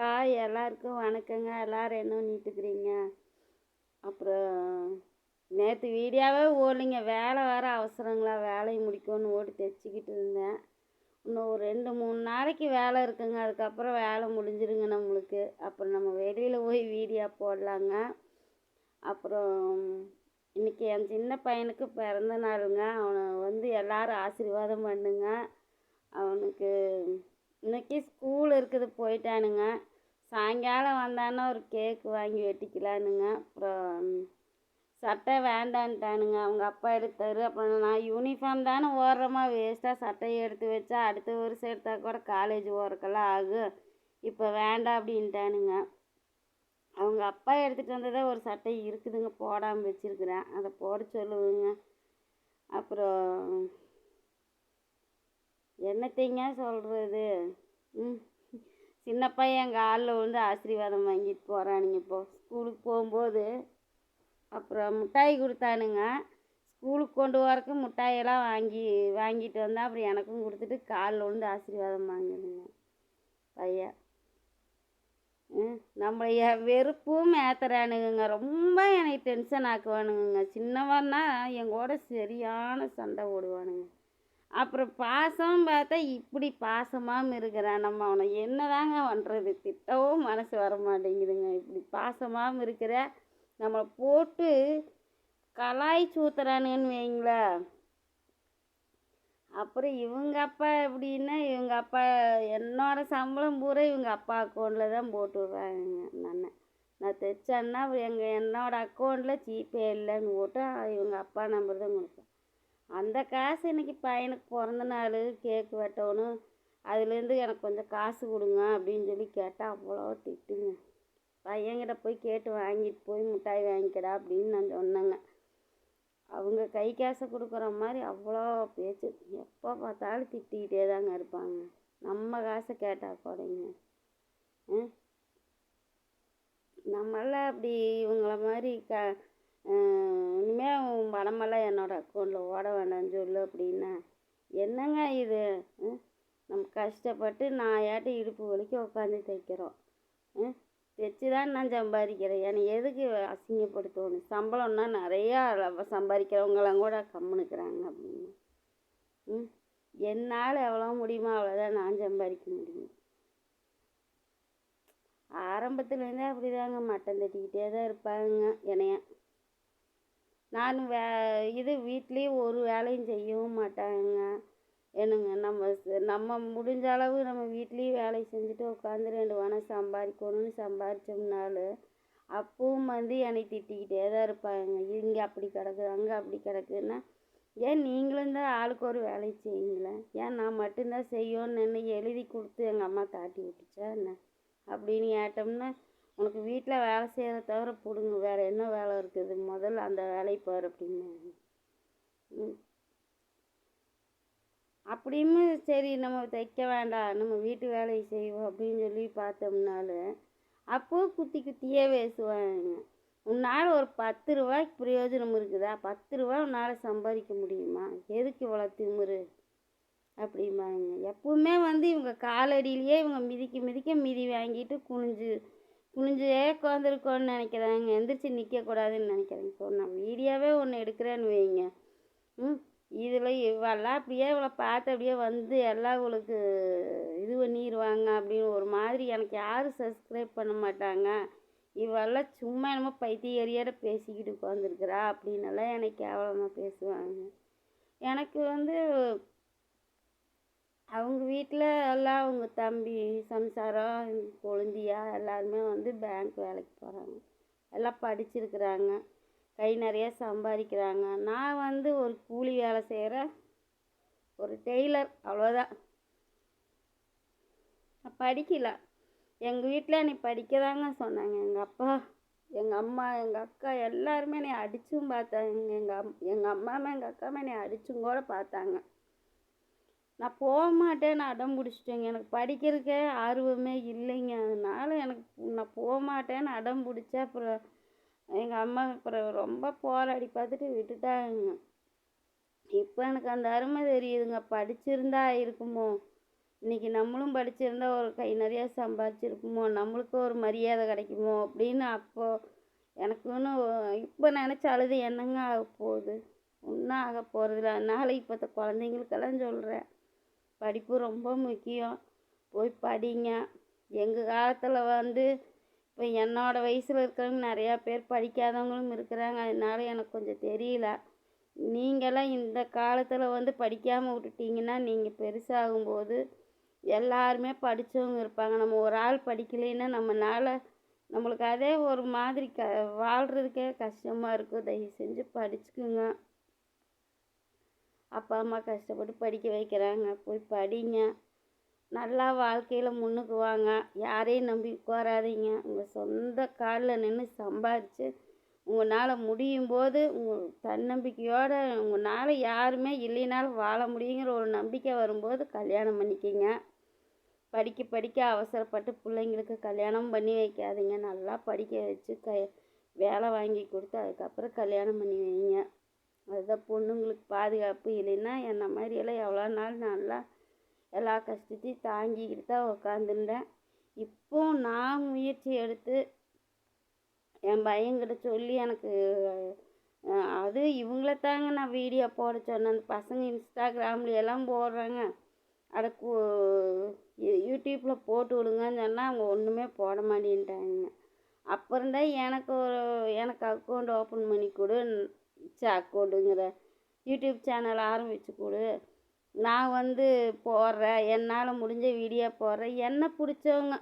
Hi எல்லாருக்கும் வணக்கங்க. எல்லோரும் என்ன பண்ணிட்டுருக்குறீங்க? அப்புறம் நேற்று வீடியோவே ஓடலிங்க வேலை வேறு அவசரங்களா வேலையை முடிக்கணும்னு ஓடி தைச்சிக்கிட்டு இருந்தேன். இன்னும் ஒரு ரெண்டு மூணு நாளைக்கு வேலை இருக்குங்க. அதுக்கப்புறம் வேலை முடிஞ்சிருங்க நம்மளுக்கு. அப்புறம் நம்ம வெளியில் போய் வீடியோ போடலாங்க. அப்புறம் இன்றைக்கி என் சின்ன பையனுக்கு பிறந்த நாளுங்க. அவனை வந்து எல்லோரும் ஆசீர்வாதம் பண்ணுங்க. அவனுக்கு இன்னைக்கு ஸ்கூல் இருக்குது போயிட்டானுங்க. சாயங்காலம் வந்தான்னா ஒரு கேக்கு வாங்கி வெட்டிக்கலானுங்க. அப்புறம் சட்டை வேண்டான்ட்டானுங்க. அவங்க அப்பா எடுத்தாரு. அப்புறம் நான் யூனிஃபார்ம் தானே ஓடுறோமா வேஸ்ட்டாக சட்டையை எடுத்து வச்சா அடுத்த வருஷம் எடுத்தால் கூட காலேஜ் போகிறக்கெல்லாம் ஆகும் இப்போ வேண்டாம் அப்படின்ட்டானுங்க. அவங்க அப்பா எடுத்துகிட்டு வந்ததே ஒரு சட்டை இருக்குதுங்க. போடாமல் வச்சுருக்குறேன். அதை போட சொல்லுவேங்க. அப்புறம் என்னத்தைங்க சொல்கிறது ம் சின்ன பையன் எங்கள் காலில் விழுந்து ஆசீர்வாதம் வாங்கிட்டு போகிறானுங்க இப்போது ஸ்கூலுக்கு போகும்போது அப்புறம் மிட்டாய் கொடுத்தானுங்க. ஸ்கூலுக்கு கொண்டு வரக்கு மிட்டாயெல்லாம் வாங்கி வாங்கிட்டு வந்தால் அப்புறம் எனக்கும் கொடுத்துட்டு காலில் விழுந்து ஆசீர்வாதம் வாங்கினுங்க. பையன். நம்மளைய வெறுப்பும் ஏற்றுறானுங்க ரொம்ப எனக்கு டென்ஷன் ஆக்குவானுங்க சின்னவன்னா என் கூட சரியான சண்டை ஓடுவானுங்க அப்புறம் பாசம் பார்த்தா இப்படி பாசமாகவும் இருக்கிறான் நம்ம அவனை என்னதாங்க பண்ணுறது திட்டவும் மனசு வர மாட்டேங்குதுங்க இப்படி பாசமாகவும் இருக்கிற நம்மளை போட்டு கலாய் ஊத்துறானுங்கன்னு வைங்களேன் அப்புறம் இவங்க அப்பா எப்படின்னா இவங்க அப்பா என்னோட சம்பளம் பூரா இவங்க அப்பா அக்கௌண்ட்டில் தான் போட்டு விட்றாங்க நான் நான் தைச்சேன்னா எங்கள் என்னோடய அக்கௌண்ட்டில் ஜிபே இல்லைன்னு போட்டு இவங்க அப்பா நம்பர் தான் கொடுப்பேன் அந்த காசு இன்றைக்கி பையனுக்கு பிறந்த நாள் கேக்கு வெட்டணும். அதுலேருந்து எனக்கு கொஞ்சம் காசு கொடுங்க அப்படின்னு சொல்லி கேட்டால் அவ்வளோ திட்டுங்க. பையன்கிட்ட போய் கேட்டு வாங்கிட்டு போய் மிட்டாய் வாங்கிக்கடா அப்படின்னு நான் சொன்னேங்க. அவங்க கை காசை கொடுக்குற மாதிரி அவ்வளோ பேச்சு. எப்போ பார்த்தாலும் திட்டிக்கிட்டே தாங்க இருப்பாங்க. நம்ம காசை கேட்டால் கூடங்க ம்? நம்மளாம் அப்படி இவங்கள மாதிரி க இனிமேல் உன் பணமெல்லாம் என்னோடய அக்கௌண்ட்டில் ஓட வேண்டாம்னு சொல்லு அப்படின்னா. என்னங்க இது? நம்ம கஷ்டப்பட்டு நான் ஏட்ட இடுப்பு வலிக்க உட்காந்து தைக்கிறோம் ம் தைச்சி தான் நான் சம்பாதிக்கிறேன். என்னை எதுக்கு அசிங்கப்படுத்தணும் சம்பளம்னா நிறையா சம்பாதிக்கிறவங்களாம் கூட கம்முனுக்குறாங்க அப்படின்னு. ம் என்னால் எவ்வளோ முடியுமோ அவ்வளோதான் நான் சம்பாதிக்க முடியும். ஆரம்பத்துலேருந்தே அப்படி தாங்க மட்டம் தட்டிக்கிட்டே தான் இருப்பாங்க என்னைய. நான் வே இது வீட்லேயும் ஒரு வேலையும் செய்யவும் மாட்டாங்க. என்னங்க நம்ம நம்ம முடிஞ்ச அளவு நம்ம வீட்லேயும் வேலை செஞ்சுட்டு உட்காந்து ரெண்டு பணம் சம்பாதிக்கணும்னு சம்பாதிச்சோம்னாலும் அப்பவும் வந்து என்னை திட்டிக்கிட்டே தான் இருப்பாங்க. இங்கே அப்படி கிடக்கு அங்கே அப்படி கிடக்குன்னா ஏன் நீங்களும் தான் ஆளுக்கு ஒரு வேலையை செய்யுங்களேன் ஏன் நான் மட்டும்தான் செய்யணும்னு என்ன எழுதி கொடுத்து எங்கள் அம்மா தாட்டி விட்டுச்சா என்ன? அப்படின்னு கேட்டோம்னா உனக்கு வீட்டில் வேலை செய்கிறத தவிர பிடுங்க வேறு என்ன வேலை இருக்குது? முதல்ல அந்த வேலையை பாரு அப்படின்னு. ம். அப்படியுமே சரி நம்ம தைக்க வேண்டாம் நம்ம வீட்டு வேலையை செய்வோம் அப்படின்னு சொல்லி பார்த்தோம்னாலும் அப்போது குத்தி குத்தியே பேசுவாங்க. உன்னால் ஒரு பத்து ரூபாய்க்கு பிரயோஜனம் இருக்குதா? பத்து ரூபா உன்னால் சம்பாதிக்க முடியுமா? எதுக்கு இவ்வளோ திமுரு? அப்படிம்பாங்க. எப்பவுமே வந்து இவங்க காலடியிலேயே இவங்க மிதிக்க மிதிக்க மிதி வாங்கிட்டு குனிஞ்சு குனிஞ்சே உட்காந்துருக்கோன்னு நினைக்கிறாங்க எந்திரிச்சு நிற்கக்கூடாதுன்னு நினைக்கிறாங்க ஸோ நான் வீடியோவே ஒன்று எடுக்கிறேன்னு வைங்க. ம் இதில் இவெல்லாம் அப்படியே இவளை பார்த்து அப்படியே வந்து எல்லாம் இவளுக்கு இது பண்ணிடுவாங்க அப்படின்னு ஒரு மாதிரி எனக்கு யாரும் சப்ஸ்கிரைப் பண்ண மாட்டாங்க. இவெல்லாம் சும்மா என்னமோ பைத்தியரியோட பேசிக்கிட்டு உட்காந்துருக்குறா அப்படின்னெல்லாம் எனக்கு கேவலமாக பேசுவாங்க. எனக்கு வந்து அவங்க வீட்டில் அவங்க தம்பி சம்சாரம் கொழுந்தியா எல்லாருமே வந்து பேங்க் வேலைக்கு போகிறாங்க எல்லாம் படிச்சிருக்கிறாங்க. கை நிறைய சம்பாதிக்கிறாங்க. நான் வந்து ஒரு கூலி வேலை செய்கிற ஒரு டெய்லர் அவ்வளோதான் படிக்கல. எங்கள் வீட்டில் என்னை படிக்கதாங்க சொன்னாங்க. எங்கள் அப்பா எங்கள் அம்மா எங்கள் அக்கா எல்லாருமே என்னை அடித்தும் பார்த்தாங்க. எங்கள் அம் எங்கள் அம்மாவும் எங்கள் அக்காவும் என்னை அடித்தும் கூட பார்த்தாங்க. நான் போக மாட்டேன்னு அடம் பிடிச்சிட்டேங்க. எனக்கு படிக்கிறதுக்கே ஆர்வமே இல்லைங்க. அதனால் எனக்கு நான் போக மாட்டேன்னு அடம் பிடிச்சா அப்புறம் எங்கள் அம்மா அப்புறம் ரொம்ப போராடி பார்த்துட்டு விட்டுட்டாங்க. இப்போ எனக்கு அந்த அருமை தெரியுதுங்க. படிச்சிருந்தா இருக்குமோ? இன்றைக்கி நம்மளும் படிச்சிருந்தா ஒரு கை நிறையா சம்பாதிச்சிருக்குமோ? நம்மளுக்கு ஒரு மரியாதை கிடைக்குமோ? அப்படின்னு அப்போது எனக்குன்னு இப்போ நினச்ச அழுது என்னங்க ஆக போகுது ஒன்றும் ஆக போகிறதில்ல அதனால் இப்போ குழந்தைங்களுக்கெல்லாம் சொல்கிறேன் படிப்பு ரொம்ப முக்கியம். போய் படிங்க. எங்கள் காலத்தில் வந்து இப்போ என்னோடய வயசில் இருக்கிறவங்க நிறையா பேர் படிக்காதவங்களும் இருக்கிறாங்க. அதனால எனக்கு கொஞ்சம் தெரியல. நீங்களாம் இந்த காலத்தில் வந்து படிக்காமல் விட்டுட்டீங்கன்னா நீங்கள் பெருசாகும்போது எல்லாருமே படித்தவங்க இருப்பாங்க. நம்ம ஒரு ஆள் படிக்கலைன்னா நம்மளால் நம்மளுக்கு அதே ஒரு மாதிரி க வாழ்கிறதுக்கே கஷ்டமாக இருக்கும். தயவு செஞ்சு படிச்சுக்குங்க. அப்பா அம்மா கஷ்டப்பட்டு படிக்க வைக்கிறாங்க. போய் படிங்க. நல்லா வாழ்க்கையில் முன்னுக்கு வாங்க யாரையும் நம்பி உட்காராதீங்க. உங்கள் சொந்த காலில் நின்று சம்பாதிச்சு உங்களால் முடியும் போது உங்கள் தன்னம்பிக்கையோடு உங்களால் யாருமே இல்லைனாலும் வாழ முடியுங்கிற ஒரு நம்பிக்கை வரும்போது கல்யாணம் பண்ணிக்கிங்க. படிக்க படிக்க அவசரப்பட்டு பிள்ளைங்களுக்கு கல்யாணம் பண்ணி வைக்காதீங்க. நல்லா படிக்க வச்சு க வேலை வாங்கி கொடுத்து அதுக்கப்புறம் கல்யாணம் பண்ணி வைங்க. அதுதான் பொண்ணுங்களுக்கு பாதுகாப்பு இல்லைன்னா என்னை மாதிரியெல்லாம் எவ்வளோ நாள் நல்லா எல்லா கஷ்டத்தையும் தாங்கிக்கிட்டு தான் உக்காந்துருந்தேன். இப்போ நான் முயற்சி எடுத்து என் பையன்கிட்ட சொல்லி எனக்கு அது இவங்கள தாங்க நான் வீடியோ போட சொன்னேன். அந்த பசங்க இன்ஸ்டாகிராமில் எல்லாம் போடுறாங்க. அட யூடியூப்பில் போட்டு விடுங்கன்னு சொன்னால் அவங்க ஒன்றுமே போட மாட்டேன்ட்டாங்க. அப்புறம் தான் எனக்கு ஒரு எனக்கு அக்கௌண்ட் ஓப்பன் பண்ணி கொடு. சாக்கோடுங்கிற யூடியூப் சேனல் ஆரம்பித்து கொடு. நான் வந்து போடுறேன். என்னால் முடிஞ்ச வீடியோ போடுறேன். என்ன பிடிச்சவங்க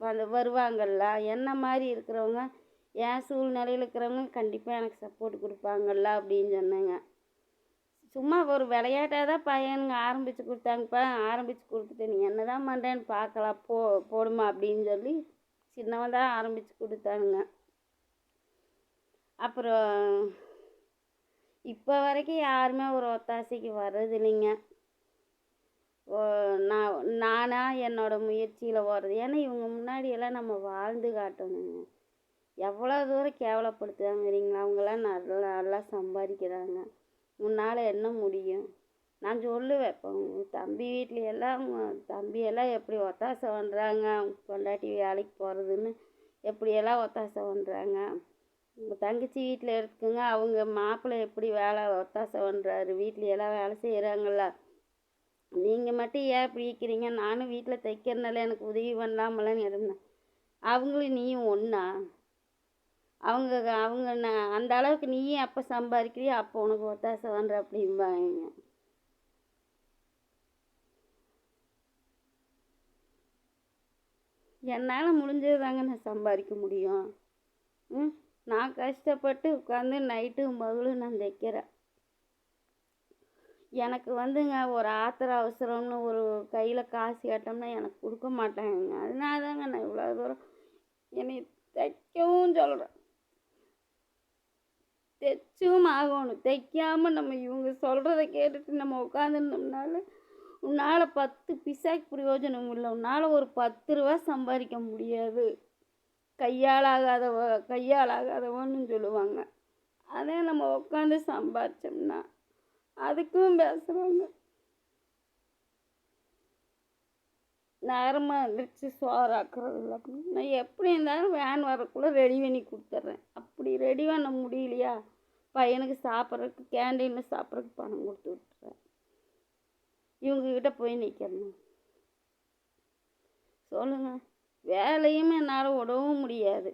வந்து வருவாங்கள்ல என்ன மாதிரி இருக்கிறவங்க என் சூழ்நிலையில் இருக்கிறவங்க கண்டிப்பாக எனக்கு சப்போர்ட் கொடுப்பாங்கள்ல அப்படின்னு சொன்னேங்க. சும்மா ஒரு விளையாட்டாக தான் பையனுங்க ஆரம்பித்து கொடுத்தாங்கப்பா. ஆரம்பித்து கொடுத்துட்டு நீ என்ன தான் பண்ணுறேன்னு பார்க்கலாம். போ போடுமா அப்படின்னு சொல்லி சின்னவன் தான் ஆரம்பித்து கொடுத்தானுங்க. அப்புறம் இப்போ வரைக்கும் யாருமே ஒரு ஒத்தாசைக்கு வர்றது இல்லைங்க நான் நானாக என்னோடய முயற்சியில் ஓடுறது ஏன்னா இவங்க முன்னாடியெல்லாம் நம்ம வாழ்ந்து காட்டணுங்க. எவ்வளோ தூரம் கேவலப்படுத்துகிறாங்க தெரியுங்களா அவங்களாம் நல்லா நல்லா சம்பாதிக்கிறாங்க. உன்னால் என்ன முடியும்? நான் சொல்லுவேன். இப்போ தம்பி வீட்டில் எல்லாம் தம்பியெல்லாம் எப்படி ஒத்தாசை பண்ணுறாங்க பொண்டாட்டி வேலைக்கு போகிறதுன்னு எப்படியெல்லாம் ஒத்தாசை பண்ணுறாங்க உங்கள் தங்கச்சி வீட்டில் இருக்குங்க. அவங்க மாப்பிள்ளை எப்படி வேலை ஒத்தாசை பண்ணுறாரு வீட்டில் எல்லாம் வேலை செய்கிறாங்கள நீங்கள் மட்டும் ஏன் இப்படி இருக்கிறீங்க? நானும் வீட்டில் தைக்கிறனால எனக்கு உதவி பண்ணலாமலன்னு இருந்தேன். அவங்களும் நீயும் ஒன்றா அவங்க அவங்க நான் அந்த அளவுக்கு நீயும் அப்போ சம்பாதிக்கிறியோ அப்போ உனக்கு ஒத்தாசை பண்ணுற அப்படிம்பாங்க. என்னால் முடிஞ்சது தாங்க நான் சம்பாதிக்க முடியும். ம்? நான் கஷ்டப்பட்டு உட்காந்து நைட்டு மகளும் நான் தைக்கிறேன் எனக்கு வந்துங்க ஒரு ஆத்திர அவசரம்னு ஒரு கையில் காசு கேட்டோம்னா எனக்கு கொடுக்க மாட்டாங்க அதனால தாங்க நான் இவ்வளோ தூரம் என்னை தைக்கவும் சொல்கிறேன் தைச்சும் ஆகணும். தைக்காமல் நம்ம இவங்க சொல்கிறத கேட்டுட்டு நம்ம உட்காந்துருந்தோம்னால உன்னால் பத்து பிசாக்கு பிரயோஜனம் இல்லை. உன்னால் ஒரு பத்து ரூபா சம்பாதிக்க முடியாது. கையால் ஆகாதவ கையால் சொல்லுவாங்க. அதே நம்ம உட்காந்து சம்பாதிச்சோம்னா அதுக்கும் பேசுகிறாங்க நேரமாக எழுந்திரிச்சு சோறாக்குறது இல்லை அப்படின்னு நான் எப்படி இருந்தாலும் வேன் வரக்குள்ளே ரெடி பண்ணி கொடுத்துட்றேன். அப்படி ரெடி பண்ண முடியலையா? பையனுக்கு சாப்பிட்றதுக்கு கேண்டீனில் சாப்பிட்றதுக்கு பணம் கொடுத்து விட்டுறேன் இவங்கக்கிட்ட போய் நிற்கிறேன் சொல்லுங்கள் வேலையும் என்னால் விடவும் முடியாது.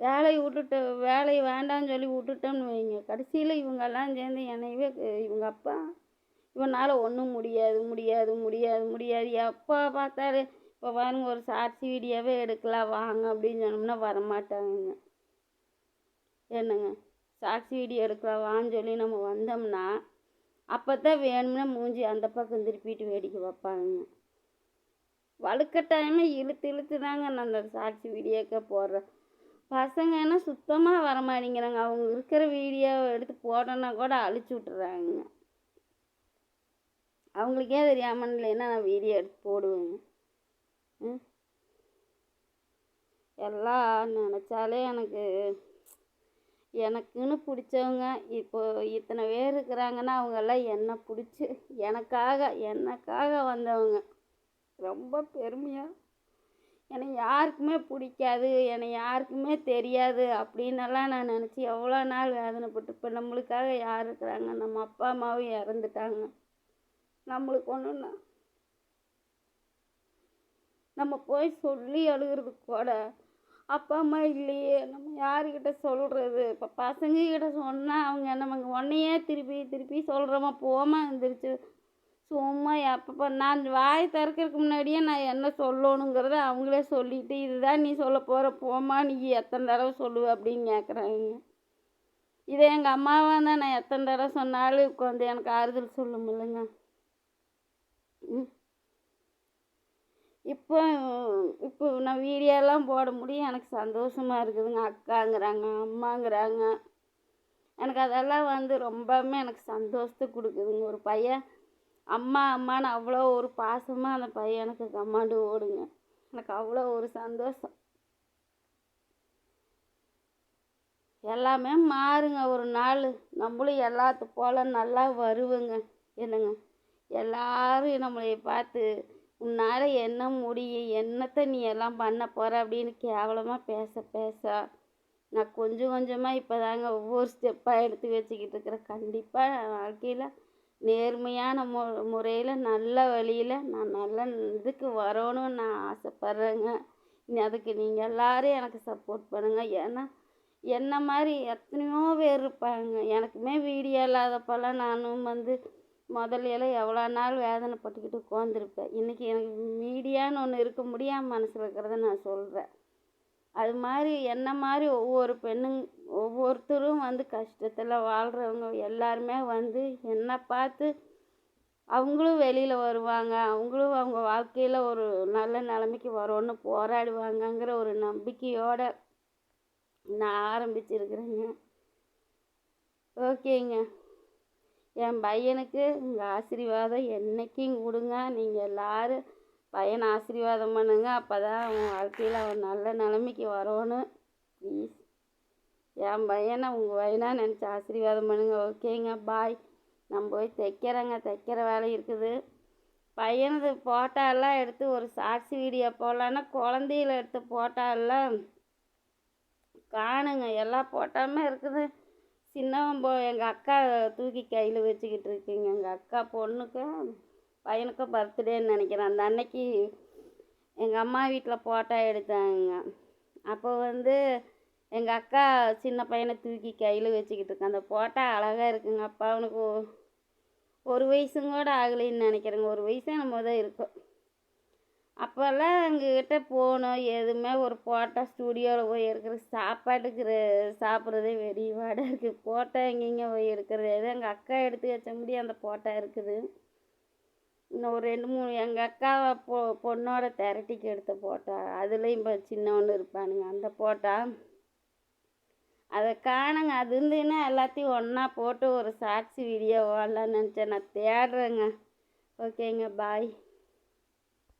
வேலையை விட்டுட்டு வேலையை வேண்டாம்னு சொல்லி விட்டுட்டோம்னு வைங்க. கடைசியில் இவங்கெல்லாம் சேர்ந்து என்னையவே இவங்க அப்பா இவனால் ஒன்றும் முடியாது முடியாது முடியாது முடியாது. எப்போ பார்த்தாலே இப்போ பாருங்க ஒரு சாட்சி வீடியோவே எடுக்கலாம் வாங்க அப்படின்னு சொன்னோம்னா வரமாட்டாங்க என்னங்க? சாட்சி வீடியோ எடுக்கலாம் வான்னு சொல்லி நம்ம வந்தோம்னா அப்போ தான் வேணும்னா மூஞ்சி அந்த பக்கம் திருப்பிட்டு வேடிக்கை வைப்பாங்க வலுக்கட்டாயமாக இழுத்து இழுத்து தாங்க நான் அந்த சாட்சி வீடியோக்கே போடுறேன். பசங்கன்னா சுத்தமாக வரமாட்டேங்கிறாங்க அவங்க இருக்கிற வீடியோவை எடுத்து போட்டோன்னா கூட அழிச்சு விட்டுறாங்க. அவங்களுக்கே தெரியாமல் இல்லைன்னா நான் வீடியோ எடுத்து போடுவேங்க? எல்லாம் நினச்சாலே எனக்கு எனக்குன்னு பிடிச்சவங்க இப்போ இத்தனை பேர் இருக்கிறாங்கன்னா அவங்கெல்லாம் என்னை பிடிச்சி எனக்காக எனக்காக வந்தவங்க. ரொம்ப பெருமையாக என்னை யாருக்குமே பிடிக்காது என்னை யாருக்குமே தெரியாது அப்படின்னெல்லாம் நான் நினச்சி எவ்வளோ நாள் வேதனைப்பட்டு இப்போ நம்மளுக்காக யார் இருக்கிறாங்க? நம்ம அப்பா அம்மாவும் இறந்துட்டாங்க. நம்மளுக்கு ஒன்றுன்னா நம்ம போய் சொல்லி அழுகிறது கூட அப்பா அம்மா இல்லையே நம்ம யாருக்கிட்ட சொல்கிறது இப்போ பசங்கக்கிட்ட சொன்னால் அவங்க நம்ம உன்னையே திருப்பி திருப்பி சொல்கிறோமா போமா எழுந்திரிச்சு சும்மா எப்போ நான் வாய் திறக்கிறதுக்கு முன்னாடியே நான் என்ன சொல்லணுங்கிறத அவங்களே சொல்லிட்டு இதுதான் நீ சொல்ல போகிற போமா நீ எத்தனை தடவை சொல்லுவ அப்படின்னு கேட்குறாங்க இதை எங்கள் அம்மாவாக இருந்தால் நான் எத்தனை தடவை சொன்னாலும் உட்காந்து எனக்கு ஆறுதல் சொல்ல முடியலங்க ம். இப்போ இப்போ நான் வீடியோலாம் போட முடியும். எனக்கு சந்தோஷமாக இருக்குதுங்க. அக்காங்கிறாங்க அம்மாங்கிறாங்க. எனக்கு அதெல்லாம் வந்து ரொம்பவுமே எனக்கு சந்தோஷத்தை கொடுக்குதுங்க. ஒரு பையன் அம்மா அம்மான்னு அவ்வளோ ஒரு பாசமாக அந்த பையனுக்கு கம்மாண்டு ஓடுங்க. எனக்கு அவ்வளோ ஒரு சந்தோஷம். எல்லாமே மாறுங்க. ஒரு நாள் நம்மளும் எல்லாத்து போல் நல்லா வருவேங்க. என்னங்க? எல்லாரும் நம்மளை பார்த்து உன்னால் என்ன முடியும்? என்னத்தை நீ எல்லாம் பண்ண போகிற அப்படின்னு கேவலமாக பேச பேச நான் கொஞ்சம் கொஞ்சமாக இப்போ தாங்க ஒவ்வொரு ஸ்டெப்பாக எடுத்து வச்சுக்கிட்டு இருக்கிறேன். கண்டிப்பாக வாழ்க்கையில் நேர்மையான மு முறையில் நல்ல வழியில் நான் நல்ல இதுக்கு வரணும்னு நான் ஆசைப்பட்றேங்க. அதுக்கு நீங்கள் எல்லோரும் எனக்கு சப்போர்ட் பண்ணுங்கள் ஏன்னா என்ன மாதிரி எத்தனையோ பேர் இருப்பாங்க. எனக்குமே வீடியோ இல்லாதப்பெல்லாம் நானும் வந்து முதல்ல எல்லாம் எவ்வளோ நாள் வேதனைப்பட்டுக்கிட்டு உட்காந்துருப்பேன் இன்றைக்கி எனக்கு மீடியான்னு ஒன்று இருக்க முடியாமல் மனசில் இருக்கிறத நான் சொல்கிறேன் அது மாதிரி என்ன மாதிரி ஒவ்வொரு பெண்ணுங்க ஒவ்வொருத்தரும் வந்து கஷ்டத்தில் வாழ்கிறவங்க எல்லாருமே வந்து என்னை பார்த்து அவங்களும் வெளியில் வருவாங்க. அவங்களும் அவங்க வாழ்க்கையில் ஒரு நல்ல நிலைமைக்கு வரும்னு போராடுவாங்கங்கிற ஒரு நம்பிக்கையோடு நான் ஆரம்பிச்சிருக்கிறேங்க. ஓகேங்க. என் பையனுக்கு உங்கள் ஆசீர்வாதம் என்றைக்கும் கொடுங்க. நீங்கள் எல்லோரும் பையனை ஆசீர்வாதம் பண்ணுங்க. அப்போ தான் அவன் வாழ்க்கையில் அவன் நல்ல நிலைமைக்கு வரணும் ப்ளீஸ் என் பையனை உங்கள் பையனாக நினச்சி ஆசீர்வாதம் பண்ணுங்க. ஓகேங்க. பாய் நம்ம போய் தைக்கிறேங்க. தைக்கிற வேலை இருக்குது. பையனது ஃபோட்டோலாம் எடுத்து ஒரு சாட்சி வீடியோ போடலான்னா குழந்தையில எடுத்து ஃபோட்டோலாம் காணுங்க. எல்லா ஃபோட்டோமே இருக்குது. சின்னவன் போ எங்கள் அக்கா தூக்கி கையில் வச்சுக்கிட்டு இருக்கீங்க. எங்கள் அக்கா பொண்ணுக்கு பையனுக்கும் பர்த்டேன்னு நினைக்கிறேன். அந்த அன்னைக்கு எங்கள் அம்மா வீட்டில் ஃபோட்டோ எடுத்தாங்க. அப்போ வந்து எங்கள் அக்கா சின்ன பையனை தூக்கி கையில் வச்சுக்கிட்டு இருக்கேன் அந்த ஃபோட்டோ அழகாக இருக்குங்க. அப்பா அவனுக்கு ஒரு வயசும் கூட ஆகலைன்னு நினைக்கிறேங்க. ஒரு வயசு நம்ம தான் இருக்கும். அப்போல்லாம் எங்ககிட்ட போகணும் எதுவுமே ஒரு ஃபோட்டோ ஸ்டூடியோவில் போய் எடுக்கிற சாப்பாட்டுக்கு சாப்பிட்றதே வெறிவாடாக இருக்குது ஃபோட்டோ எங்கெங்கே போய் எடுக்கிறது? எதுவும் எங்கள் அக்கா எடுத்து வச்ச முடியும் அந்த ஃபோட்டோ இருக்குது. இன்னும் ஒரு ரெண்டு மூணு எங்கள் அக்கா பொ பொண்ணோட திரட்டிக்கு எடுத்த போட்டா அதுலேயும் இப்போ சின்னவனு இருப்பானுங்க. அந்த ஃபோட்டோ அதை காணுங்க. அது இருந்துன்னா எல்லாத்தையும் ஒன்றா போட்டு ஒரு சாட்சி வீடியோ ஓடலான்னு நினச்சேன். நான் தேடுறேங்க. ஓகேங்க பாய்